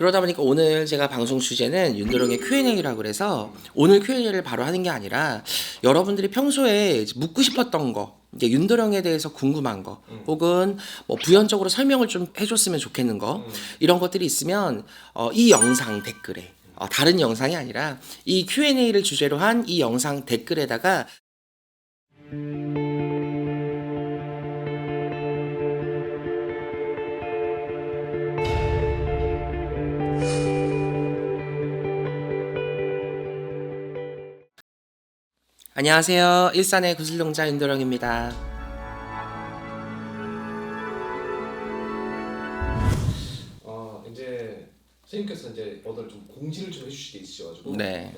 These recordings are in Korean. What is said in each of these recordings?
그러다 보니까 오늘 제가 방송 주제는 윤도령의 Q&A라고 그래서 오늘 Q&A를 바로 하는 게 아니라 여러분들이 평소에 묻고 싶었던 거 이제 윤도령에 대해서 궁금한 거 혹은 뭐 부연적으로 설명을 좀 해줬으면 좋겠는 거 이런 것들이 있으면 어, 이 영상 댓글에 어, 다른 영상이 아니라 이 Q&A를 주제로 한 이 영상 댓글에다가 안녕하세요. 일산의 구슬농자 윤도령입니다. 아 이제 선생님께서 이제 오늘 좀 공지를 좀 해주실 게 있으셔가지고 네.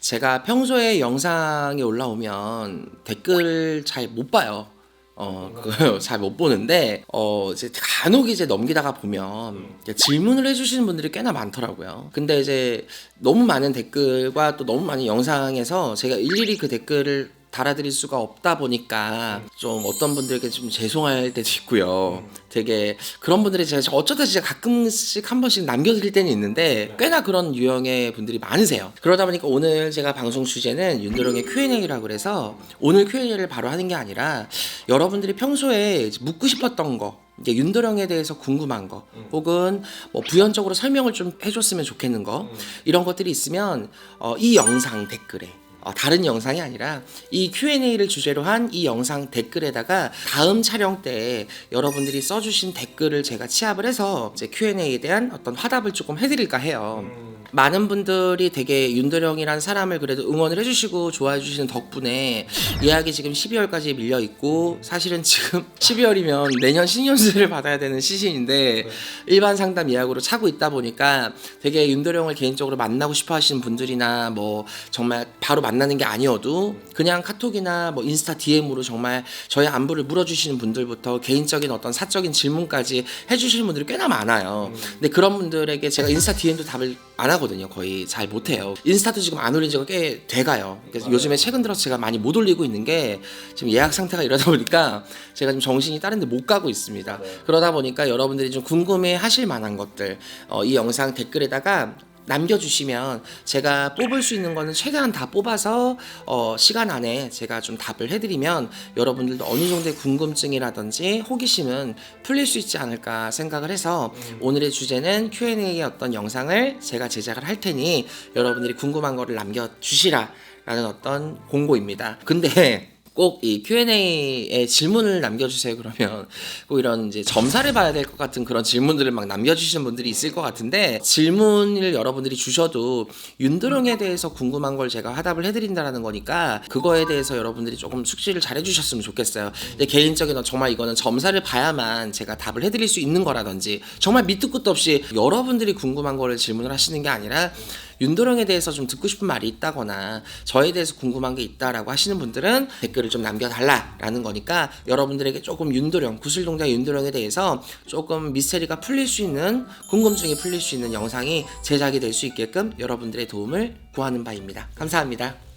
제가 평소에 영상이 올라오면 댓글 잘 못 봐요. 어, 그거 잘못 보는데, 어, 이제 간혹 이제 넘기다가 보면 이제 질문을 해주시는 분들이 꽤나 많더라고요. 근데 이제 너무 많은 댓글과 또 너무 많은 영상에서 제가 일일이 그 댓글을 달아드릴 수가 없다 보니까 좀 어떤 분들에게 좀 죄송할 때도 있고요. 되게 그런 분들이 제가 어쩌다 진짜 가끔씩 한 번씩 남겨드릴 때는 있는데 꽤나 그런 유형의 분들이 많으세요. 그러다 보니까 오늘 제가 방송 주제는 윤도령의 Q&A라고 그래서 오늘 Q&A를 바로 하는 게 아니라 여러분들이 평소에 묻고 싶었던 거 이제 윤도령에 대해서 궁금한 거 혹은 뭐 부연적으로 설명을 좀 해줬으면 좋겠는 거 이런 것들이 있으면 어, 이 영상 댓글에 어, 다른 영상이 아니라 이 Q&A를 주제로 한 이 영상 댓글에다가 다음 촬영 때 여러분들이 써주신 댓글을 제가 치합을 해서 이제 Q&A에 대한 어떤 화답을 조금 해드릴까 해요. 많은 분들이 되게 윤도령이란 사람을 그래도 응원을 해주시고 좋아해 주시는 덕분에 예약이 지금 12월까지 밀려 있고 사실은 지금 12월이면 내년 신년수를 받아야 되는 시즌인데 일반 상담 예약으로 차고 있다 보니까 되게 윤도령을 개인적으로 만나고 싶어 하시는 분들이나 뭐 정말 바로 만나는 게 아니어도 그냥 카톡이나 뭐 인스타 DM으로 정말 저의 안부를 물어주시는 분들부터 개인적인 어떤 사적인 질문까지 해주시는 분들이 꽤나 많아요. 근데 그런 분들에게 제가 인스타 DM도 답을 안 하거든요. 거의 잘 못해요. 인스타도 지금 안 올린 지가 꽤 돼가요. 그래서 요즘에 최근 들어서 제가 많이 못 올리고 있는 게 지금 예약 상태가 이러다 보니까 제가 지금 정신이 다른 데 못 가고 있습니다. 그러다 보니까 여러분들이 좀 궁금해 하실 만한 것들 어, 이 영상 댓글에다가 남겨주시면 제가 뽑을 수 있는 거는 최대한 다 뽑아서 어, 시간 안에 제가 좀 답을 해드리면 여러분들도 어느 정도의 궁금증이라든지 호기심은 풀릴 수 있지 않을까 생각을 해서 오늘의 주제는 Q&A의 어떤 영상을 제가 제작을 할 테니 여러분들이 궁금한 거를 남겨주시라 라는 어떤 공고입니다. 근데 꼭 이 Q&A에 질문을 남겨주세요 그러면 꼭 이런 이제 점사를 봐야 될 것 같은 그런 질문들을 막 남겨주시는 분들이 있을 것 같은데 질문을 여러분들이 주셔도 윤도령에 대해서 궁금한 걸 제가 화답을 해드린다라는 거니까 그거에 대해서 여러분들이 조금 숙지를 잘 해주셨으면 좋겠어요. 개인적인 정말 이거는 점사를 봐야만 제가 답을 해드릴 수 있는 거라든지 정말 밑도 끝도 없이 여러분들이 궁금한 거를 질문을 하시는 게 아니라 윤도령에 대해서 좀 듣고 싶은 말이 있다거나 저에 대해서 궁금한 게 있다라고 하시는 분들은 댓글을 좀 남겨달라라는 거니까 여러분들에게 조금 윤도령 구슬동자 윤도령에 대해서 조금 미스테리가 풀릴 수 있는 궁금증이 풀릴 수 있는 영상이 제작이 될 수 있게끔 여러분들의 도움을 구하는 바입니다. 감사합니다.